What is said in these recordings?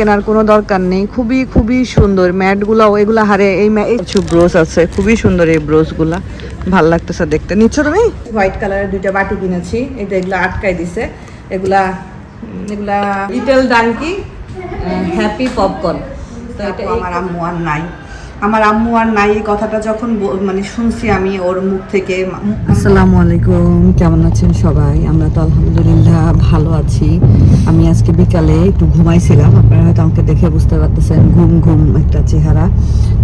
কেনার কোনো দরকার নেই। খুবই খুবই সুন্দর। ম্যাটগুলো এগুলা হারে এই কিছু ব্রোস আছে। খুবই সুন্দর এই ব্রোসগুলা। ভালো লাগতেছে দেখতে। নিচ্ছ তুমি? হোয়াইট কালারের দুইটা বাটি কিনেছি। এটা এগুলা আটকাই দিছে। এগুলা এগুলা লিটল ডাঙ্কি হ্যাপি পপকর্ন তো এটা আমার আম্মু আর নাই। আমার আম্মু আর নাই, এই কথাটা যখন মানে শুনছি আমি ওর মুখ থেকে আসসালামু আলাইকুম, কেমন আছেন সবাই? আমরা তো আলহামদুলিল্লাহ ভালো আছি। আমি আজকে বিকালে একটু ঘুমাইছিলাম, আপনারা হয়তো আমাকে দেখে বুঝতে পারতেছেন, ঘুম ঘুম একটা চেহারা।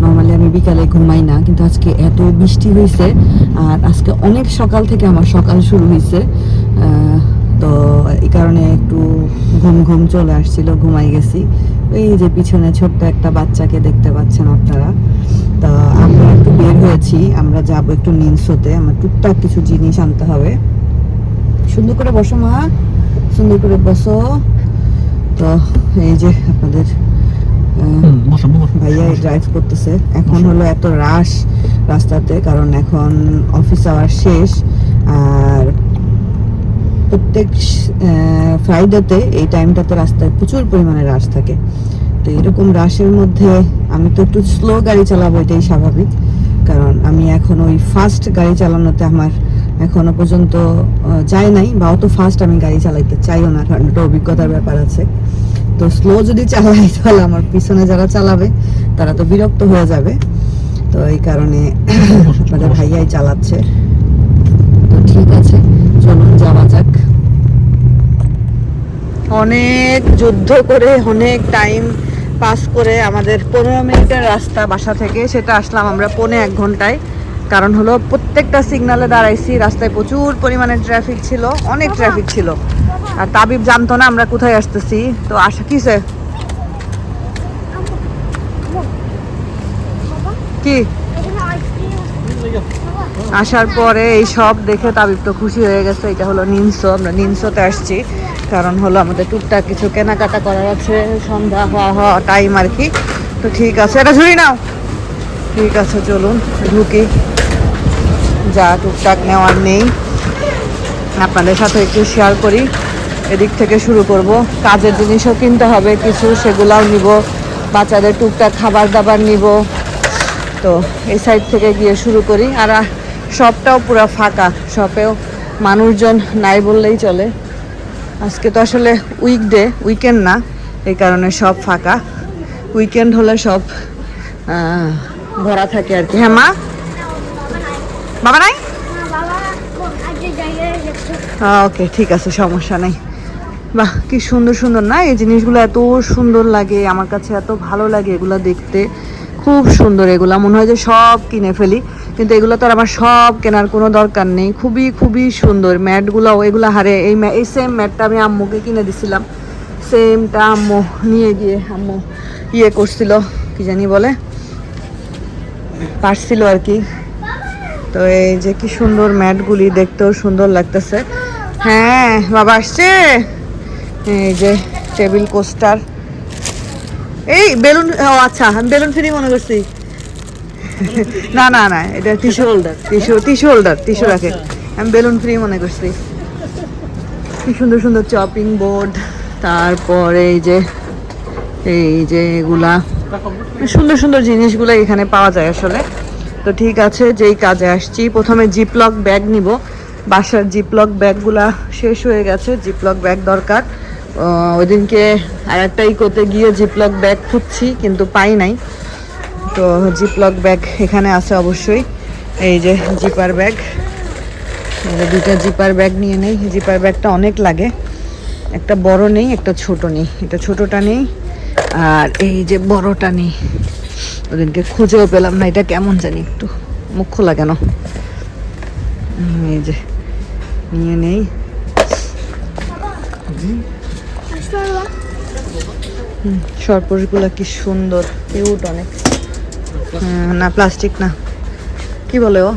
নর্মালি আমি বিকালে ঘুমাই না, কিন্তু আজকে এত বৃষ্টি হয়েছে আর আজকে অনেক সকাল থেকে আমার সকাল শুরু হয়েছে তো এই কারণে একটু ঘুম ঘুম চলে আসছিল, ঘুমাই গেছি। এই যে পিছনে ছোট্ট একটা বাচ্চাকে দেখতে পাচ্ছেন আপনারা তো আমরা একটু বের হয়েছি আমরা যাব একটু নিনসোতে আমার টুকটাক কিছু জিনিস আনতে হবে। সুন্দর করে বসো মা সুন্দর করে বসো। তো এই যে আপনাদের ভাইয়া ড্রাইভ করতেছে। এখন হলো এত রাশ রাস্তাতে কারণ এখন অফিস আওয়ার শেষ আর প্রত্যেক ফ্রাইডেতে এই টাইমটাতে রাস্তায় প্রচুর পরিমাণে রাশ থাকে। তো এরকম রাশের মধ্যে আমি তো একটু স্লো গাড়ি চালাবো এটাই স্বাভাবিক। কারণ আমি এখন ওই ফাস্ট গাড়ি চালানোতে আমার এখনও পর্যন্ত যায় নাই বা অত ফাস্ট আমি গাড়ি চালাইতে চাইও না কারণ একটা অভিজ্ঞতার ব্যাপার আছে। তো স্লো যদি চালাই তাহলে আমার পিছনে যারা চালাবে তারা তো বিরক্ত হয়ে যাবে। তো এই কারণে আপনাদের ভাইয়াই চালাচ্ছে। তো ঠিক আছে। যাওয়া যাক। অনেক যুদ্ধ করে, অনেক টাইম পাস করে আমাদের পনেরো মিনিটের রাস্তা বাসা থেকে। সেটা আসলাম আমরা পৌনে এক ঘন্টায়। কারণ হলো প্রত্যেকটা সিগনালে দাঁড়াইছি, রাস্তায় প্রচুর পরিমাণে ট্রাফিক ছিল, অনেক ট্রাফিক ছিল। আর তাবিব জানতো না আমরা কোথায় আসতেছি, তো আশা কিসে কি? আসার পরে এই সব দেখে তাবিব তো খুশি হয়ে গেছে। এটা হলো নিনসো। আমরা নিনসোতে আসছি। কারণ হলো আমাদের টুকটাক কিছু কেনাকাটা করার আছে। সন্ধ্যা হওয়া হওয়া টাইম আর কি। তো ঠিক আছে। এটা ঝুড়ি নাও। ঠিক আছে, চলুন। ঢুকি। যা টুকটাক নেওয়ার নেই। আপনাদের সাথে একটু শেয়ার করি। এদিক থেকে শুরু করব। কাজের জিনিসও কিনতে হবে। কিছু সেগুলাও নিব। বাচ্চাদের টুকটাক খাবার দাবার নিব। তো এই সাইড থেকে গিয়ে শুরু করি। আর শপটাও পুরো ফাঁকা। শপেও মানুষজন নাই বললেই চলে। আজকে তো আসলে উইকডে উইকেন্ড না, এই কারণে সব ফাঁকা। উইকেন্ড হলে সব ভরা থাকে আর কি। হ্যাঁ মা? বাবা নাই? ওকে, ঠিক আছে, সমস্যা নেই। বাহ, কি সুন্দর সুন্দর না? এই জিনিসগুলো এত সুন্দর লাগে, আমার কাছে এত ভালো লাগে এগুলো দেখতে। খুব সুন্দর এগুলা, মনে হয় যে সব কিনে ফেলি। কিন্তু এগুলো তো আর আমার সব কেনার কোনো দরকার নেই। খুবই খুবই সুন্দর ম্যাটগুলো এগুলো হারে এই এই সেম ম্যাটটা আমি আম্মুকে কিনে দিছিলাম। সেমটা আম্মু নিয়ে গিয়ে আম্মু ইয়ে করছিল, কি জানি বলে? পারছিল আর কি। তো এই যে কি সুন্দর ম্যাটগুলি দেখতেও সুন্দর লাগতেছে। হ্যাঁ বাবা আসছে। এই যে টেবিল কোস্টার। এই বেলুন, ও আচ্ছা বেলুন ফ্রি মনে করছি। না না না এটা tissue holder tissue tissue holder tissue রাখে আমি বেলুন ফ্রি মনে করছি। কি সুন্দর সুন্দর চপিং বোর্ড তারপরে এই যে এই যে এগুলা। সুন্দর সুন্দর জিনিসগুলো এখানে পাওয়া যায় আসলে। তো ঠিক আছে যেই কাজে আসছি প্রথমে জিপলক ব্যাগ নিব। বাসার জিপলক ব্যাগগুলা শেষ হয়ে গেছে জিপলক ব্যাগ দরকার। আহ, ওইদিনকে আর একটা ইকোতে গিয়ে জিপলক ব্যাগ খুঁজছি কিন্তু পাই নাই। তো জিপলক ব্যাগ এখানে আছে অবশ্যই। এই যে জিপার ব্যাগ। দুইটা জিপার ব্যাগ নিয়ে নেই। জিপার ব্যাগটা অনেক লাগে। একটা বড় নেই, একটা ছোট নেই। এটা ছোটটা নেই আর এই যে বড়টা নেই। ওদিনকে খুঁজেও পেলাম না এটা কেমন জানি একটু মুখ খোলা কেন এই যে নিয়ে নেই। সরপরিগুলো কি সুন্দর কিউট অনেক। না, প্লাস্টিক না। কি বলে ও?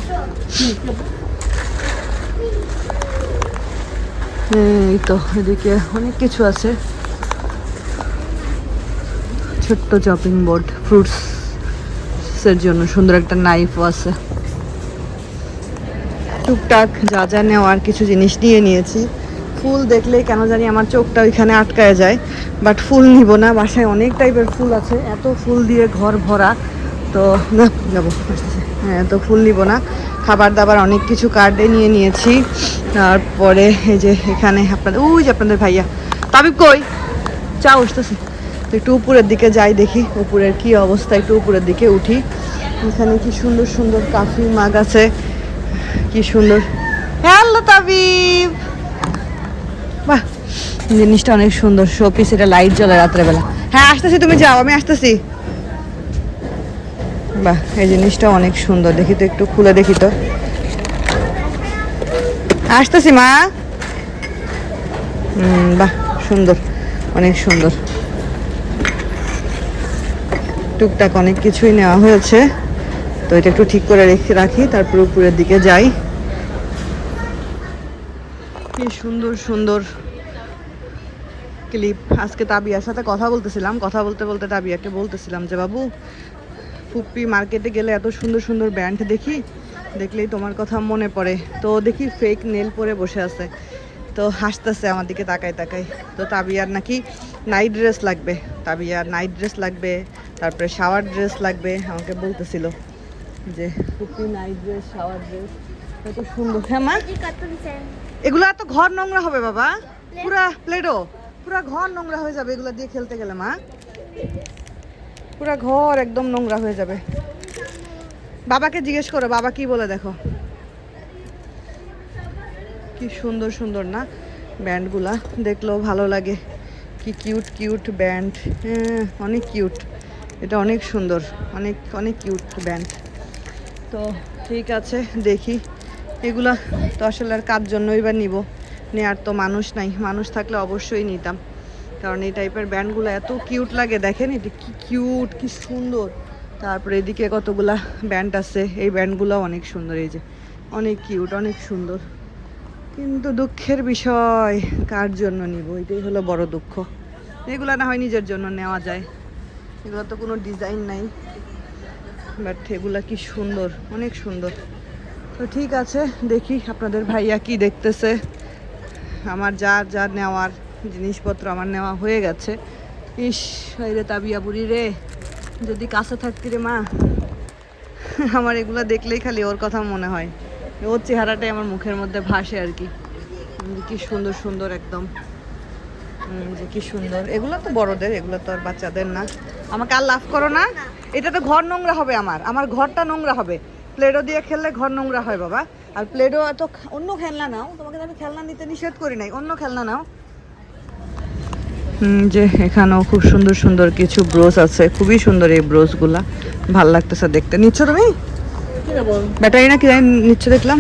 এই তো, এদিকে অনেক কিছু আছে। ছোট্ট চপিং বোর্ড ফ্রুটস এর জন্য সুন্দর একটা নাইফও আছে। টুকটাক যা যা নেওয়ার কিছু জিনিস নিয়ে নিয়েছি। ফুল দেখলেই কেন জানি আমার চোখটা ওইখানে আটকায় যায় বাট ফুল নিব না, বাসায় অনেক টাইপের ফুল আছে। এত ফুল দিয়ে ঘর ভরা তো, না, যাব হ্যাঁ তো ফুল নিব না। খাবার দাবার অনেক কিছু কার্ডে নিয়ে নিয়েছি। তারপরে এই যে এখানে আপনাদের, ওই যে আপনাদের ভাইয়া। তাবিব কই? চা আসতেছে তো একটু উপরের দিকে যাই দেখি, উপরের কি অবস্থা, একটু উপরের দিকে উঠি। এখানে কি সুন্দর সুন্দর কাফি মাগ আছে। কি সুন্দর। হ্যালো, তাবিব! বাহ, জিনিসটা অনেক সুন্দর। শোপিস এটা লাইট জ্বলে রাত্রেবেলা। হ্যাঁ আসতেছি, তুমি যাও, আমি আসতেছি। বাহ, এই জিনিসটা অনেক সুন্দর। দেখি তো একটু খুলে দেখি তো। আসতেছি মা। বাহ, সুন্দর, অনেক সুন্দর। টুকটাক অনেক কিছুই নেওয়া হয়েছে। তো এটা একটু ঠিক করে রেখে রাখি, তারপর উপরের দিকে যাই। কি সুন্দর সুন্দর ক্লিপ আজকে তাবিয়ার সাথে কথা বলতেছিলাম। কথা বলতে বলতে তাবিয়াকে বলতেছিলাম যে, বাবু ফুপ্পি মার্কেটে গেলে এত সুন্দর সুন্দর ব্যান্ড দেখি দেখলেই তোমার কথা মনে পড়ে। তো দেখি ফেক নেল পরে বসে আছে। তো হাসতেছে আমার দিকে তাকায় তাকায়। তো তাবিয়ার নাকি নাইট ড্রেস লাগবে। তাবিয়ার নাইট ড্রেস লাগবে তারপরে শাওয়ার ড্রেস লাগবে আমাকে বলতেছিল যে ফুপ্পি নাইট ড্রেস শাওয়ার ড্রেস কত সুন্দর। হ্যাঁ মা? এগুলো এত ঘর নোংরা হবে বাবা। পুরা প্লেটো পুরা ঘর নোংরা হয়ে যাবে এগুলো দিয়ে খেলতে গেলে মা। পুরা ঘর একদম নোংরা হয়ে যাবে। বাবাকে জিজ্ঞেস করো, বাবা কি বলে দেখো। কি সুন্দর সুন্দর না ব্যান্ডগুলা, দেখলেও ভালো লাগে। কি কিউট কিউট ব্যান্ড। হ্যাঁ অনেক কিউট। এটা অনেক সুন্দর, অনেক অনেক কিউট ব্যান্ড। তো ঠিক আছে, দেখি। এগুলা তো আসলে আর কার জন্যই বা নিব? নেয়ার তো মানুষ নাই, মানুষ থাকলে অবশ্যই নিতাম। কারণ এই টাইপের ব্যান্ডগুলো এত কিউট লাগে, দেখেন এটা কি কিউট কি সুন্দর। তারপরে এদিকে কতগুলা ব্যান্ড আছে, এই ব্যান্ডগুলো অনেক সুন্দর, এই যে অনেক কিউট অনেক সুন্দর। কিন্তু দুঃখের বিষয়, কার জন্য নিব? এটাই হলো বড় দুঃখ। এগুলো না হয় নিজের জন্য নেওয়া যায়। এগুলো তো কোনো ডিজাইন নাই। বাট এগুলা কি সুন্দর, অনেক সুন্দর। তো ঠিক আছে, দেখি আপনাদের ভাইয়া কি দেখতেছে। আমার যা যা নেওয়ার। জিনিসপত্র আমার নেওয়া হয়ে গেছে। ইস রে তাবিয়া বুড়ি রে। যদি কাছে থাকতি রে মা। আমার এগুলো দেখলেই খালি ওর কথা মনে হয়। ওর চেহারাটাই আমার মুখের মধ্যে ভাসে আর কি। কি সুন্দর সুন্দর একদম। যে কি সুন্দর। এগুলো তো বড়দের, এগুলো তো আর বাচ্চাদের না। আমাকে আর লাভ করো না। এটা তো ঘর নোংরা হবে আমার। আমার ঘরটা নোংরা হবে। প্লেডো দিয়ে খেললে ঘর নোংরা হয় বাবা। আর প্লেডো এত অন্য খেলনা নাও। তোমাকে আমি খেলনা নিতে নিষেধ করি নাই। অন্য খেলনা নাও। যে এখানেও খুব সুন্দর সুন্দর কিছু ব্রোস আছে। খুবই সুন্দর এই ব্রোসগুলা ভালো লাগতেছে দেখতে। নিচ্ছ তুমি? ব্যাটারি না কি নিচ্ছ দেখলাম?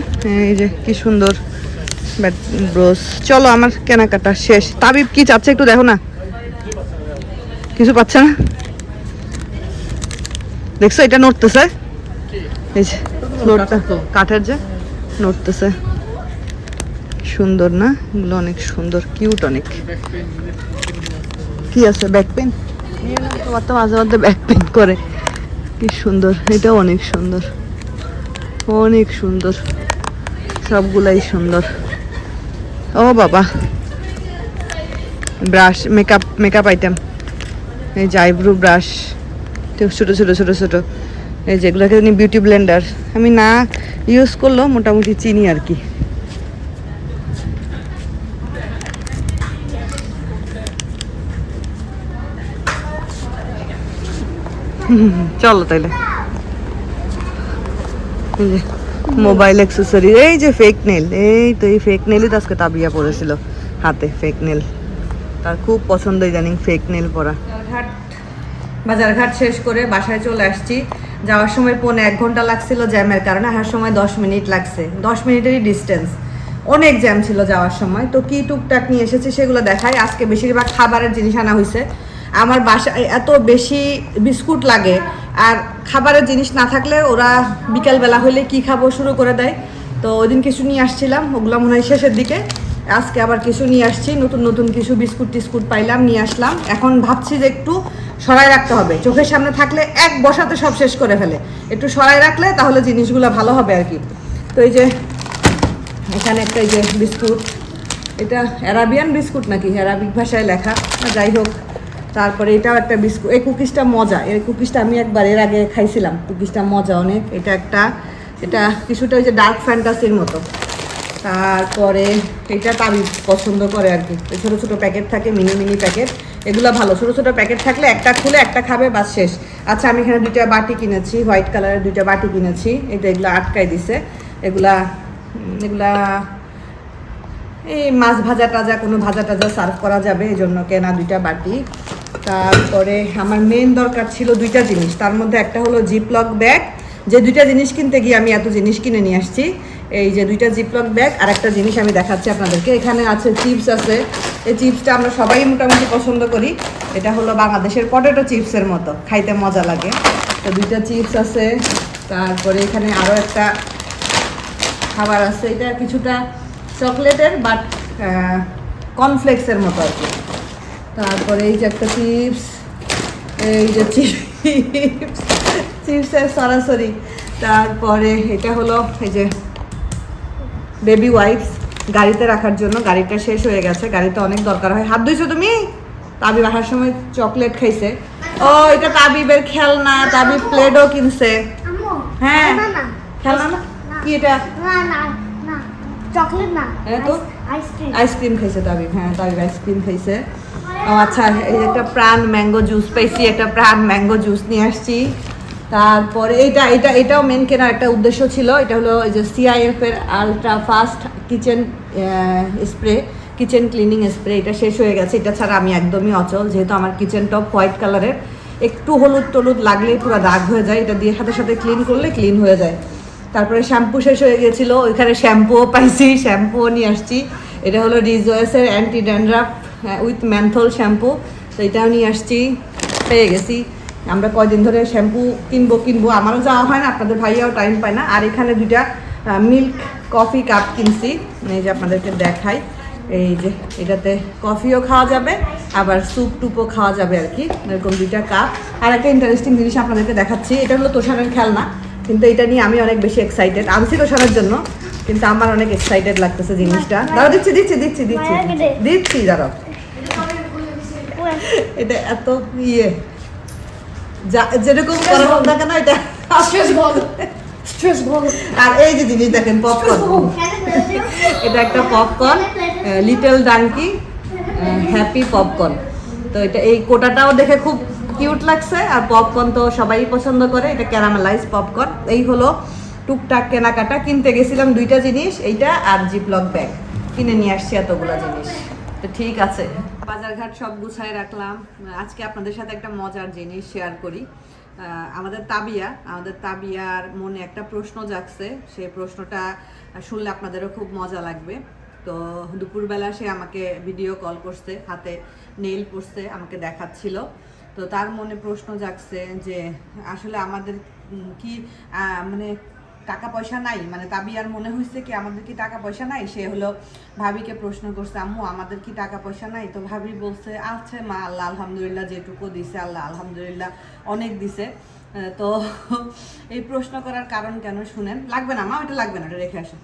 এই যে কি সুন্দর ব্রোস চলো আমার কেনাকাটা শেষ। তাবিব কি চাচ্ছে একটু দেখো না। কিছু পাচ্ছে না? দেখছ এটা নড়তেছে? এই যে ফ্লোরটা কাঠের যে নড়তেছে। সুন্দর না? এগুলো অনেক সুন্দর কিউট অনেক। কি আছে ব্যাক পেন তোমার তো মাঝে মধ্যে ব্যাক পেন করে। কি সুন্দর, এটাও অনেক সুন্দর। অনেক সুন্দর। সবগুলাই সুন্দর। ও বাবা। ব্রাশ মেকআপ মেকআপ আইটেম এই যে আইব্রু ব্রাশ ছোটো ছোটো ছোটো ছোটো। এই যেগুলোকে বিউটি ব্লেন্ডার আমি না ইউজ করলেও মোটামুটি চিনি আর কি। চলো তাইলে। মোবাইল অ্যাক্সেসরি এই যে ফেক নেল এই তো এই ফেক নেলই তো আজকে তাবিয়া পড়েছিল হাতে ফেক নেল তার খুব পছন্দ ইদানিং ফেক নেল পরা। বাজারঘাট শেষ করে বাসায় চলে আসছি। যাওয়ার সময় পৌনে এক ঘণ্টা লাগছিল জ্যামের কারণে, আসার সময় দশ মিনিট লাগছে। দশ মিনিটেরই ডিস্টেন্স অনেক জ্যাম ছিল যাওয়ার সময়। তো কি টুকটাক নিয়ে এসেছি সেগুলো দেখাই। আজকে বেশিরভাগ খাবারের জিনিস আনা হয়েছে আমার বাসায় এত বেশি বিস্কুট লাগে। আর খাবারের জিনিস না থাকলে ওরা বিকালবেলা হলে কি খাব শুরু করে দেয়। তো ওই দিন কিছু নিয়ে আসছিলাম, ওগুলো মনে হয় শেষের দিকে। আজকে আবার কিছু নিয়ে আসছি, নতুন নতুন কিছু বিস্কুট টিস্কুট পাইলাম, নিয়ে আসলাম। এখন ভাবছি যে একটু সরাই রাখতে হবে। চোখের সামনে থাকলে এক বসাতে সব শেষ করে ফেলে। একটু সরাই রাখলে তাহলে জিনিসগুলো ভালো হবে আর কি। তো এই যে এখানে একটা এই যে বিস্কুট। এটা অ্যারাবিয়ান বিস্কুট নাকি? অ্যারাবিক ভাষায় লেখা। যাই হোক। তারপরে এটাও একটা বিস্কুট এই কুকিজটা মজা। এই কুকিজটা আমি একবার এর আগে খাইছিলাম। কুকিজটা মজা অনেক। এটা একটা এটা কিছুটা ওই যে ডার্ক ফ্যান্টাসির মতো। তারপরে এটা তাবি পছন্দ করে আর কি। ছোটো ছোটো প্যাকেট থাকে, মিনি মিনি প্যাকেট। এগুলো ভালো। ছোটো ছোটো প্যাকেট থাকলে একটা খুলে একটা খাবে বা শেষ। আচ্ছা আমি এখানে দুইটা বাটি কিনেছি। হোয়াইট কালারের দুইটা বাটি কিনেছি। এটা এগুলো আটকাই দিছে। এগুলা এগুলা এই মাছ ভাজা টাজা, কোনো ভাজা টাজা সার্ভ করা যাবে, এই জন্য কেনা দুইটা বাটি। তারপরে আমার মেন দরকার ছিল দুইটা জিনিস। তার মধ্যে একটা হলো জিপলক ব্যাগ যে দুইটা জিনিস কিনতে গিয়ে আমি এত জিনিস কিনে নিয়ে আসছি, এই যে দুইটা জিপলক ব্যাগ আর একটা জিনিস আমি দেখাচ্ছি আপনাদেরকে। এখানে আছে চিপস আছে। এই চিপসটা আমরা সবাই মোটামুটি পছন্দ করি। এটা হলো বাংলাদেশের পটেটো চিপসের মতো। খাইতে মজা লাগে। তো দুইটা চিপস আছে। তারপরে এখানে আরও একটা খাবার আছে। এটা কিছুটা চকলেটের বাট কর্নফ্লেক্সের মতো আর কি। তারপরে এই যে একটা চিপস এই যে চিপস চিপসের সরাসরি। তারপরে এটা হলো এই যে বেবি ওয়াইপস গাড়িতে রাখার জন্য। গাড়িটা শেষ হয়ে গেছে। গাড়িতে অনেক দরকার হয়। হাত ধুইছো তুমি? তাবি রাখার সময় চকলেট খাইছে। ও এটা তাবিবের খেলনা তাবিব প্লেটও কিনছে। হ্যাঁ। খেলনা না। কি এটা? চকলেট না হ্যাঁ তো? আইসক্রিম আইসক্রিম খাইছে তাবিব হ্যাঁ তাবিব আইসক্রিম খাইছে। ও আচ্ছা এই একটা প্রাণ ম্যাঙ্গো জুস পাইছি একটা প্রাণ ম্যাঙ্গো জুস নিয়ে আসছি। তারপরে এইটা এটা এটাও মেন কেনার একটা উদ্দেশ্য ছিল এটা হলো এই যে সিআইএফ এর ultra fast kitchen spray kitchen cleaning spray এটা শেষ হয়ে গেছে। এটা ছাড়া আমি একদমই অচল যেহেতু আমার কিচেন টপ হোয়াইট কালারের একটু হলুদ টলুদ লাগলেই পুরো দাগ হয়ে যায় এটা দিয়ে সাথে সাথে ক্লিন করলে ক্লিন হয়ে যায়। তারপরে শ্যাম্পু শেষ হয়ে গেছিল, ওইখানে শ্যাম্পুও পাইছি, শ্যাম্পুও নিয়ে আসছি। এটা হলো রিজয়েসের anti dandruff with menthol shampoo. তো এটাও নিয়ে আসছি, পেয়ে গেছি। আমরা কয়দিন ধরে শ্যাম্পু কিনবো কিনবো, আমারও যাওয়া হয় না, আপনাদের ভাইয়াও টাইম পায় না। আর এখানে দুইটা মিল্ক কফি কাপ কিনছি, এই যে আপনাদেরকে দেখাই। এই যে, এটাতে কফিও খাওয়া যাবে, আবার স্যুপ টুপও খাওয়া যাবে আর কি, এরকম দুইটা কাপ আর একটা ইন্টারেস্টিং জিনিস আপনাদেরকে দেখাচ্ছি, এটা হলো তোষারের খেলনা। কিন্তু এটা নিয়ে আমি অনেক বেশি এক্সাইটেড আনছি তোষারের জন্য কিন্তু আমার অনেক এক্সাইটেড লাগতেছে জিনিসটা। দাঁড়াও দিচ্ছি দিচ্ছি দিচ্ছি দিচ্ছি। দিচ্ছি দাঁড়াও। এটা এত ইয়ে। যা যেরকম কেন এটা আর এই যে জিনিস দেখেন পপকর্ন এটা একটা popcorn little donkey happy popcorn তো এটা এই কোটাটাও দেখে খুব কিউট লাগছে, আর পপকর্ন তো সবাই পছন্দ করে, এটা ক্যারামেলাইজ পপকর্ন এই হলো টুকটাক কেনাকাটা, কিনতে গেছিলাম দুইটা জিনিস, এইটা আর জিপলক ব্যাগ কিনে নিয়ে আসছি এতগুলো জিনিস। তো ঠিক আছে, বাজারঘাট সব গুছায় রাখলাম। আজকে আপনাদের সাথে একটা মজার জিনিস শেয়ার করি। আমাদের তাবিয়া, আমাদের তাবিয়ার মনে একটা প্রশ্ন জাগছে। সেই প্রশ্নটা শুনলে আপনাদেরও খুব মজা লাগবে। তো দুপুরবেলা সে আমাকে ভিডিও কল করছে, হাতে নেইল পড়ছে আমাকে দেখাচ্ছিল। তো তার মনে প্রশ্ন জাগছে যে আসলে আমাদের কি মানে টাকা পয়সা নাই? মানে তাবিয়ার মনে হয়েছে কি আমাদের কি টাকা পয়সা নাই? সে হলো ভাবিকে প্রশ্ন করছে, আম্মু, আমাদের কি টাকা পয়সা নাই? তো ভাবি বলছে, আছে মা, আল্লাহ আলহামদুলিল্লাহ যেটুকু দিছে, আল্লাহ আলহামদুলিল্লাহ অনেক দিছে। তো এই প্রশ্ন করার কারণ কেন শুনেন? লাগবে না মা? ওটা লাগবে না ওটা রেখে আসেন।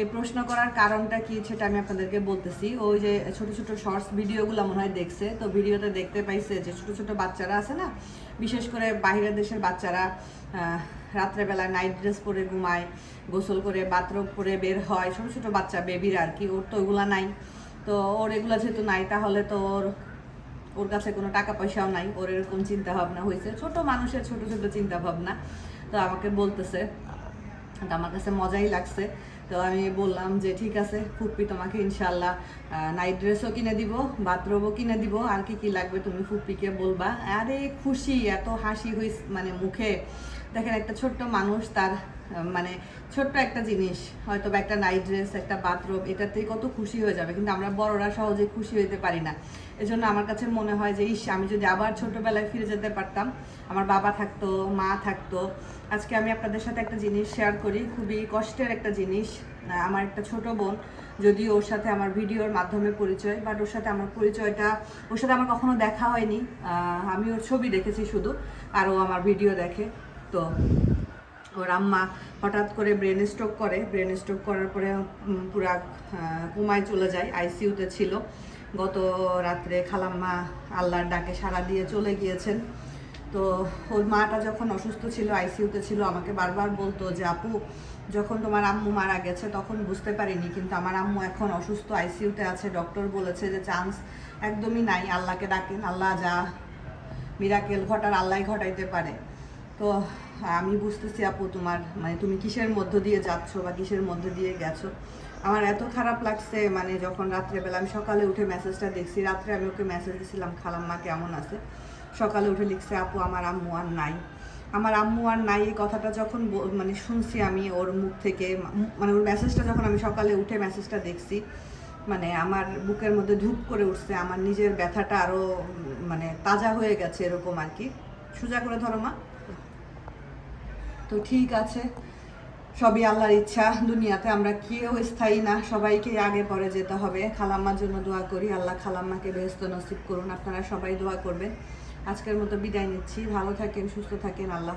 এই প্রশ্ন করার কারণটা কি সেটা আমি আপনাদেরকে বলতেছি। ওই যে ছোট ছোট শর্টস ভিডিওগুলো মনে হয় দেখছে। তো ভিডিওতে দেখতে পাইছে যে ছোট ছোট বাচ্চারা আছে না, বিশেষ করে বাইরের দেশের বাচ্চারা রাত্রেবেলা নাইট ড্রেস পরে ঘুমায়, গোসল করে বাথরুম করে বের হয়, ছোট ছোট বাচ্চা বেবির আর কি, ওর তো ওগুলা নাই। তো ওর এগুলো যেহেতু নাই, তাহলে তো ওর ওর কাছে কোনো টাকা পয়সাও নাই, ওর এরকম চিন্তা ভাবনা হয়েছে ছোট মানুষের ছোট ছোট চিন্তা ভাবনা তো আমাকে বলতেছে আমার কাছে মজাই লাগছে। তো আমি বললাম যে, ঠিক আছে ফুপ্পি তোমাকে ইনশাল্লাহ নাইট ড্রেসও কিনে দিব বাথরুমও কিনে দিব, আর কি কি লাগবে তুমি ফুপ্পিকে বলবা। আরে খুশি, এত হাসি হইস মানে মুখে। দেখেন একটা ছোট্ট মানুষ, তার মানে ছোট্ট একটা জিনিস হয়তো বা একটা নাইট ড্রেস একটা বাথরুম এটাতেই কত খুশি হয়ে যাবে। কিন্তু আমরা বড়রা সহজে খুশি হইতে পারি না। এজন্য আমার কাছে মনে হয় যে, ইস, আমি যদি আবার ছোটবেলায় ফিরে যেতে পারতাম, আমার বাবা থাকতো, মা থাকতো, আজকে আমি আপনাদের সাথে একটা জিনিস শেয়ার করি, খুবই কষ্টের একটা জিনিস। আমার একটা ছোট বোন, যদিও ওর সাথে আমার ভিডিওর মাধ্যমে পরিচয় বাট ওর সাথে আমার পরিচয়টা, ওর সাথে আমার কখনো দেখা হয়নি। আমি ওর ছবি দেখেছি শুধু, আর ও আমার ভিডিও দেখে, তো ওর আম্মা হঠাৎ করে ব্রেন স্ট্রোক করে ব্রেন স্ট্রোক করার পরে পুরা কোমায় চলে যায় আইসিইউতে ছিল। গত রাত্রে খালাম্মা আল্লাহর ডাকে সাড়া দিয়ে চলে গিয়েছেন। তো ওর মাটা যখন অসুস্থ ছিল আইসিইউতে ছিল, আমাকে বারবার বলতো যে, আপু, যখন তোমার আম্মু মারা গেছে, তখন বুঝতে পারিনি, কিন্তু আমার আম্মু এখন অসুস্থ আইসিইউতে আছে। ডক্টর বলেছে যে চান্স একদমই নাই, আল্লাহকে ডাকেন, আল্লাহ যা মিরাকেল ঘটার আল্লাহ ঘটাইতে পারে। তো আমি বুঝতেছি আপু তোমার মানে তুমি কিসের মধ্য দিয়ে যাচ্ছ বা কিসের মধ্য দিয়ে গেছো? আমার এত খারাপ লাগছে মানে যখন রাত্রেবেলা আমি সকালে উঠে মেসেজটা দেখছি, রাত্রে আমি ওকে মেসেজ দিছিলাম, খালাম্মা, কেমন আছে? সকালে উঠে লিখছে, আপু, আমার আম্মু আর নাই। আমার আম্মু আর নাই, এই কথাটা যখন মানে শুনছি আমি ওর মুখ থেকে মানে ওর মেসেজটা যখন আমি সকালে উঠে মেসেজটা দেখছি মানে আমার বুকের মধ্যে ধূপ করে উঠছে, আমার নিজের ব্যথাটা আরও মানে তাজা হয়ে গেছে এরকম আর কি। সোজা করে ধরো, মা। তো ঠিক আছে। সবই আল্লাহর ইচ্ছা, দুনিয়াতে আমরা কেউ স্থায়ী না সবাইকে আগে পরে যেতে হবে। খালাম্মার জন্য দোয়া করি, আল্লাহ খালাম্মাকে বেহস্ত নসিব করুন, আপনারা সবাই দোয়া করবেন। আজকের মতো বিদায় নিচ্ছি, ভালো থাকেন, সুস্থ থাকেন, আল্লাহ